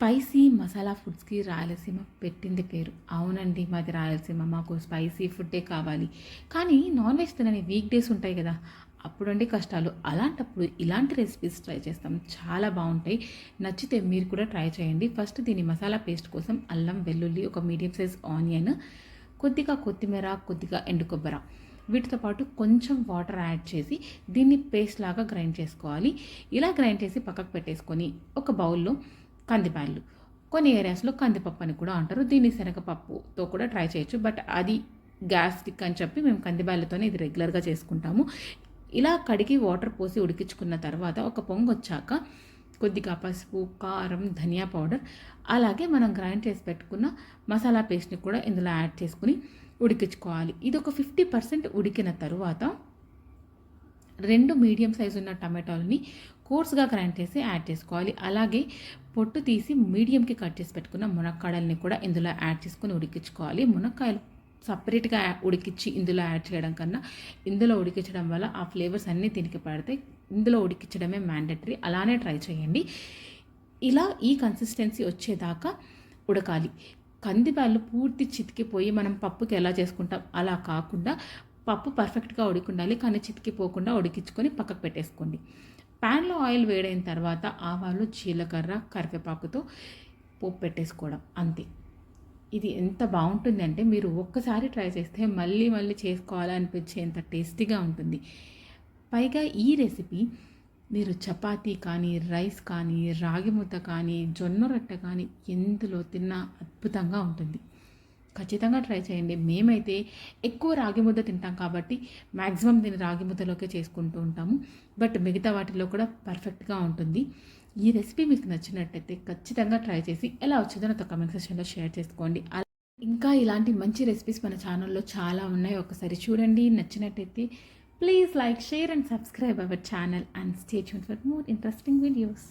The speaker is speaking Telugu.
స్పైసీ మసాలా ఫుడ్స్కి రాయలసీమ పెట్టింది పేరు. అవునండి మాది రాయలసీమ. మాకు స్పైసీ ఫుడ్డే కావాలి. కానీ నాన్ వెజ్ తినని వీక్ డేస్ ఉంటాయి కదా అప్పుడండి కష్టాలు. అలాంటప్పుడు ఇలాంటి రెసిపీస్ ట్రై చేస్తాం. చాలా బాగుంటాయి. నచ్చితే మీరు కూడా ట్రై చేయండి. ఫస్ట్ దీని మసాలా పేస్ట్ కోసం అల్లం వెల్లుల్లి ఒక మీడియం సైజ్ ఆనియన్ కొద్దిగా కొత్తిమీర కొద్దిగా ఎండు కొబ్బరి. వీటితో పాటు కొంచెం వాటర్ యాడ్ చేసి దీన్ని పేస్ట్ లాగా గ్రైండ్ చేసుకోవాలి. ఇలా గ్రైండ్ చేసి పక్కకు పెట్టేసుకొని ఒక బౌల్లో కందిపాయలు. కొన్ని ఏరియాస్లో కందిపప్పు అని కూడా అంటారు. దీన్ని శనగపప్పుతో కూడా ట్రై చేయొచ్చు. బట్ అది గ్యాస్ట్రిక్ అని చెప్పి మేము కందిపాయలతోనే ఇది రెగ్యులర్గా చేసుకుంటాము. ఇలా కడిగి వాటర్ పోసి ఉడికించుకున్న తర్వాత ఒక పొంగు వచ్చాక కొద్దిగా పసుపు కారం ధనియా పౌడర్ అలాగే మనం గ్రైండ్ చేసి పెట్టుకున్న మసాలా పేస్ట్ని కూడా ఇందులో యాడ్ చేసుకుని ఉడికించుకోవాలి. ఇది ఒక ఫిఫ్టీ పర్సెంట్ ఉడికిన తరువాత రెండు మీడియం సైజు ఉన్న టమాటాలని కోర్స్గా గ్రైండ్ చేసి యాడ్ చేసుకోవాలి. అలాగే పొట్టు తీసి మీడియంకి కట్ చేసి పెట్టుకున్న మునక్కాడల్ని కూడా ఇందులో యాడ్ చేసుకొని ఉడికించుకోవాలి. మునక్కాయలు సపరేట్గా ఉడికించి ఇందులో యాడ్ చేయడం కన్నా ఇందులో ఉడికించడం వల్ల ఆ ఫ్లేవర్స్ అన్నీ దీనికి పడతాయి ఇందులో ఉడికించడమే మ్యాండటరీ. అలానే ట్రై చేయండి. ఇలా ఈ కన్సిస్టెన్సీ వచ్చేదాకా ఉడకాలి. కందిబ్యాళ్ళు పూర్తి చితికిపోయి మనం పప్పుకి ఎలా చేసుకుంటాం అలా కాకుండా పప్పు పర్ఫెక్ట్గా ఉడికి కానీ చితికిపోకుండా ఉడికించుకొని పక్కకు పెట్టేసుకోండి. ప్యాన్లో ఆయిల్ వేడైన తర్వాత ఆవాలు జీలకర్ర కరివేపాకుతో పోపు పెట్టేసుకోవడం అంతే. ఇది ఎంత బాగుంటుంది అంటే మీరు ఒక్కసారి ట్రై చేస్తే మళ్ళీ మళ్ళీ చేసుకోవాలనిపించేంత టేస్టీగా ఉంటుంది. పైగా ఈ రెసిపీ మీరు చపాతీ కానీ రైస్ కానీ రాగి ముద్ద కానీ జొన్న రొట్టె కానీ ఎందులో తిన్నా అద్భుతంగా ఉంటుంది. ఖచ్చితంగా ట్రై చేయండి. మేమైతే ఎక్కువ రాగి ముద్ద తింటాం కాబట్టి మ్యాక్సిమం దీన్ని రాగి ముద్దలోకే చేసుకుంటూ ఉంటాము. బట్ మిగతా వాటిలో కూడా పర్ఫెక్ట్గా ఉంటుంది. ఈ రెసిపీ మీకు నచ్చినట్టయితే ఖచ్చితంగా ట్రై చేసి ఎలా వచ్చిందో నాతో కమెంట్ సెక్షన్లో షేర్ చేసుకోండి. ఇంకా ఇలాంటి మంచి రెసిపీస్ మన ఛానల్లో చాలా ఉన్నాయి. ఒకసారి చూడండి. నచ్చినట్టయితే please like share and subscribe our channel and stay tune for more interesting videos.